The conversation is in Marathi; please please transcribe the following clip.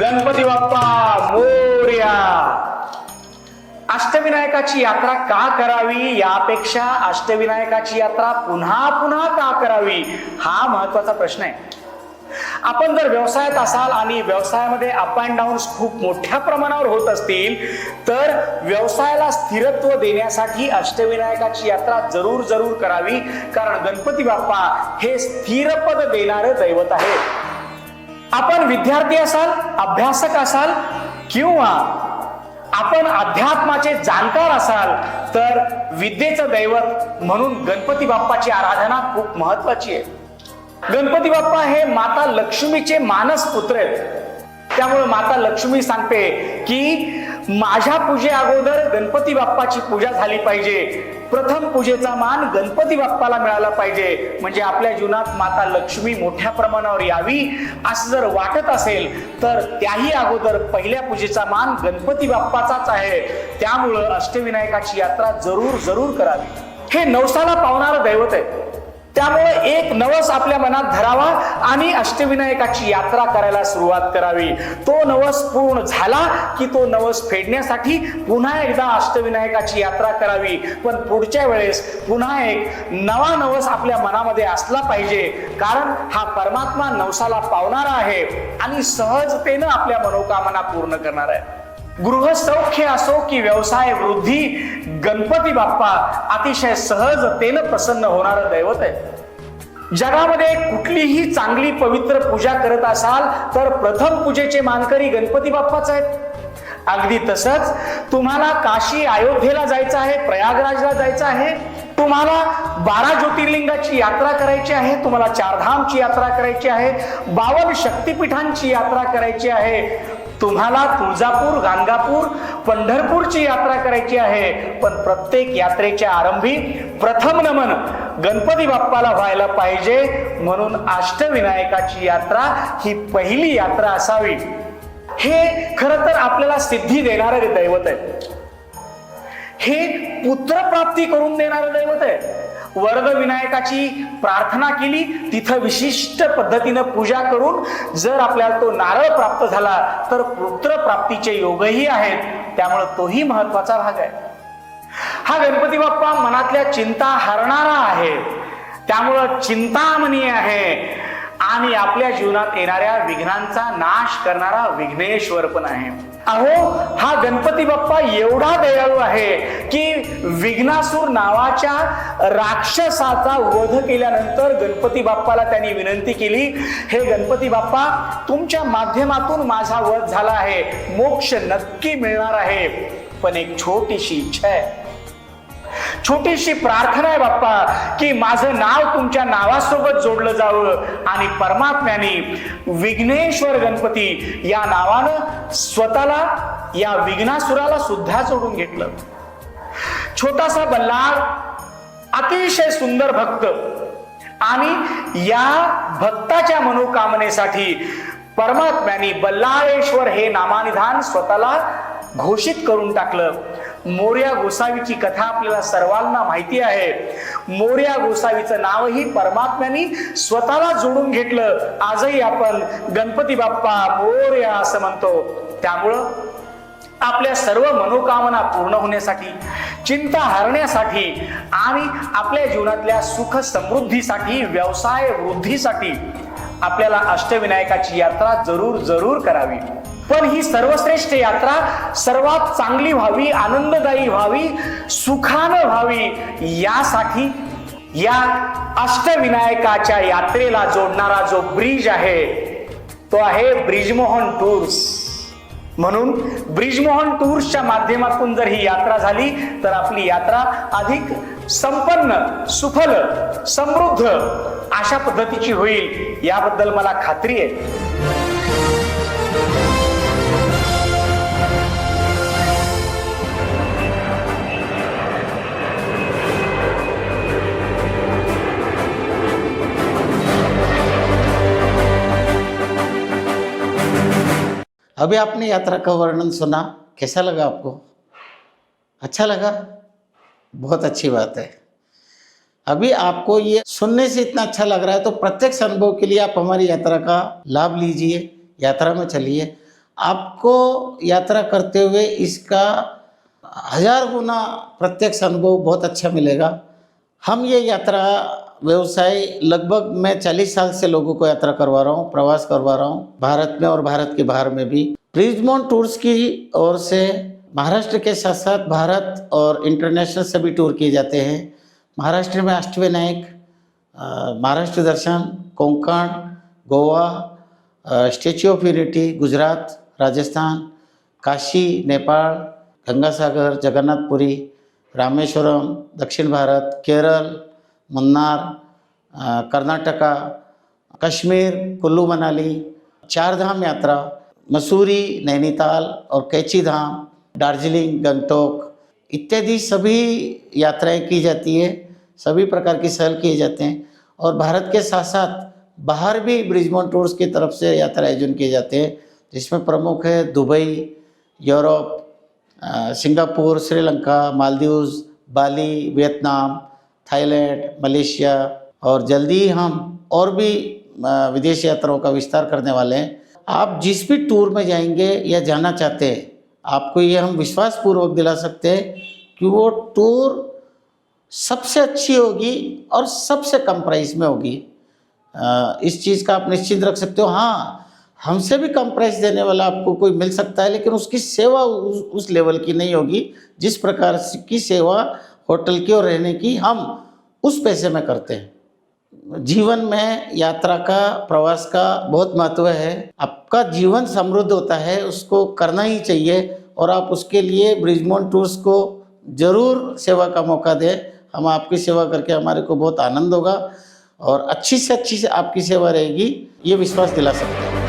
गणपती बाप्पा मोर्या. अष्टविनायकाची यात्रा का करावी? यापेक्षा अष्टविनायकाची यात्रा पुन्हा पुन्हा का करावी? हा महत्त्वाचा प्रश्न आहे. आपण जर व्यवसायात असाल आणि व्यवसायामध्ये अप अँड डाऊन खूप मोठ्या प्रमाणावर होत असतील तर व्यवसायाला स्थिरत्व देण्यासाठी अष्टविनायकाची यात्रा जरूर जरूर करावी. कारण गणपती बाप्पा हे स्थिरपद देणारं दैवत आहे आपण विद्यार्थी असाल अभ्यासक असाल किंवा आपण अध्यात्माचे जाणकार असाल तर विद्येचं दैवत म्हणून गणपती बाप्पाची आराधना खूप महत्वाची आहे. गणपती बाप्पा हे माता लक्ष्मीचे मानस पुत्र आहेत. त्यामुळे माता लक्ष्मी सांगते की माझ्या पूजे अगोदर गणपती बाप्पाची पूजा झाली पाहिजे. प्रथम पूजेचा मान गणपती बाप्पाला मिळाला पाहिजे. म्हणजे आपल्या जीवनात माता लक्ष्मी मोठ्या प्रमाणावर यावी असं जर वाटत असेल तर त्याही अगोदर पहिल्या पूजेचा मान गणपती बाप्पाचाच आहे. त्यामुळं अष्टविनायकाची यात्रा जरूर जरूर करावी. हे नवसाला पावणारं दैवत आहे. त्यामुळे एक नवस आपल्या मनात धरावा आणि अष्टविनायकाची यात्रा करायला सुरुवात करावी. तो नवस पूर्ण झाला की तो नवस फेडण्यासाठी पुन्हा एकदा अष्टविनायकाची यात्रा करावी. पण पुढच्या वेळेस पुन्हा एक नवा नवस आपल्या मनामध्ये असला पाहिजे. कारण हा परमात्मा नवसाला पावणारा आहे आणि सहजतेनं आपल्या मनोकामना पूर्ण करणार आहे. गृहसौख्य असो की व्यवसाय वृद्धी गणपती बाप्पा अतिशय सहजतेनं प्रसन्न होणारं दैवत आहे. जगामध्ये कुठलीही चांगली पवित्र पूजा करत असाल तर प्रथम पूजेचे मानकरी गणपती बाप्पाच आहेत. अगदी तसंच तुम्हाला काशी अयोध्येला जायचं आहे प्रयागराजला जायचं आहे तुम्हाला बारा ज्योतिर्लिंगाची यात्रा करायची आहे तुम्हाला चारधामची यात्रा करायची आहे बावन शक्तिपीठांची यात्रा करायची आहे तुम्हाला तुळजापूर गाणगापूर पंढरपूरची यात्रा करायची आहे. पण प्रत्येक यात्रेच्या आरंभी प्रथम नमन गणपती बाप्पाला व्हायला पाहिजे म्हणून अष्टविनायकाची यात्रा ही पहिली यात्रा असावी. हे खरं तर आपल्याला सिद्धी देणारं दैवत आहे. हे पुत्रप्राप्ती करून देणारं दैवत आहे. वरद विनायकाची प्रार्थना केली तिथं विशिष्ट पद्धतीनं पूजा करून जर आपल्याला तो नारळ प्राप्त झाला तर पुत्र प्राप्तीचे योगही आहेत. त्यामुळे तोही महत्त्वाचा भाग आहे. हा गणपती बाप्पा मनातल्या चिंता हरणारा आहे. त्यामुळं चिंतामणी आहे. आणि आपल्या जीवनात येणाऱ्या विघ्नांचा नाश करणारा विघ्नेश्वर पण आहे. अहो हा गणपती बाप्पा एवढा दयाळू आहे की विघ्नासूर नावाच्या राक्षसाचा वध केल्यानंतर गणपती बाप्पाला त्यांनी विनंती केली हे गणपती बाप्पा तुमच्या माध्यमातून माझा वध झाला आहे. मोक्ष नक्की मिळणार आहे. पण एक छोटीशी इच्छा आहे. छोटीशी प्रार्थना आहे बाप्पा की माझं नाव तुमच्या नावासोबत जोडलं जावं. आणि परमात्म्याने विघ्नेश्वर गणपती या नावानं स्वतःला या विघ्नासुराला सुद्धा जोडून घेतलं. छोटासा बल्लाळ अतिशय सुंदर भक्त. आणि या भक्ताच्या मनोकामनेसाठी परमात्म्याने बल्लाळेश्वर हे नामानिधान स्वतःला घोषित करून टाकलं. मोर्या गोसावीची कथा आपल्याला सर्वांना माहिती आहे. मोर्या गोसावीचं नावही परमात्म्यानी स्वतःला जोडून घेतलं. आजही आपण गणपती बाप्पा मोर्या असं म्हणतो. त्यामुळं आपल्या सर्व मनोकामना पूर्ण होण्यासाठी चिंता हरण्यासाठी आणि आपल्या जीवनातल्या सुख समृद्धीसाठी व्यवसाय वृद्धीसाठी आपल्याला अष्टविनायकाची यात्रा जरूर जरूर करावी. पण ही सर्वश्रेष्ठ यात्रा सर्वात चांगली व्हावी आनंददायी व्हावी सुखानं व्हावी यासाठी या अष्टविनायकाच्या यात्रेला जोडणारा जो ब्रिज आहे तो आहे ब्रिजमोहन टूर्स. म्हणून ब्रिजमोहन टूर्सच्या माध्यमातून जर ही यात्रा झाली तर आपली यात्रा अधिक संपन्न सुफल समृद्ध अशा पद्धतीची होईल याबद्दल मला खात्री आहे. अभी आपने यात्रा का वर्णन सुना, कैसा लगा आपको? अच्छा लगा? बहुत अच्छी बात है। अभी आपको ये सुनने से इतना अच्छा लग रहा है तो प्रत्यक्ष अनुभव के लिए आप हमारी यात्रा का लाभ लीजिए, यात्रा में चलिए। आपको यात्रा करते हुए इसका हज़ार गुना प्रत्यक्ष अनुभव बहुत अच्छा मिलेगा। हम ये यात्रा व्यवसाय लगभग मैं चालीस साल से लोगों को यात्रा करवा रहा हूँ, प्रवास करवा रहा हूँ, भारत में और भारत के बाहर में भी। प्रिजमोन टूर्स की ओर से महाराष्ट्र के साथ साथ भारत और इंटरनेशनल सभी टूर किए जाते हैं। महाराष्ट्र में अष्टविनायक महाराष्ट्र दर्शन, Konkan, Goa Statue of Unity Gujarat, Rajasthan, Kashi Nepal Gangasagar, Jagannathpuri, Rameshwaram, दक्षिण भारत, केरल मुन्नार कर्नाटका, कश्मीर, कुल्लू मनाली चार धाम यात्रा, मसूरी, नैनीताल और कैची धाम दार्जिलिंग, गंगटोक इत्यादि सभी यात्राएँ की जाती है, सभी प्रकार की सहल किए जाते हैं और भारत के साथ साथ बाहर भी ब्रिजमोन टूर्स की तरफ़ से यात्रा आयोजन किए जाते हैं, जिसमें प्रमुख है Dubai, Europe Singapore, Sri Lanka, Maldives, Bali, Vietnam Thailand Malaysia और जल्दी ही हम और भी विदेश यात्राओं का विस्तार करने वाले हैं। आप जिस भी टूर में जाएँगे या जाना चाहते हैं आपको ये हम विश्वास पूर्वक दिला सकते हैं कि वो टूर सबसे अच्छी होगी और सबसे कम प्राइस में होगी। इस चीज़ का आप निश्चित रख सकते हो। हाँ हमसे भी कम प्राइस देने वाला आपको कोई मिल सकता है लेकिन उसकी सेवा उस, उस लेवल की नहीं होगी। जिस प्रकार की सेवा होटल की और रहने की हम उस पैसे में करते हैं। जीवन में यात्रा का, प्रवास का बहुत महत्व है। आपका जीवन समृद्ध होता है, उसको करना ही चाहिए और आप उसके लिए ब्रिजमोन टूर्स को ज़रूर सेवा का मौका दें। हम आपकी सेवा करके हमारे को बहुत आनंद होगा और अच्छी से अच्छी से आपकी सेवा रहेगी, ये विश्वास दिला सकते हैं।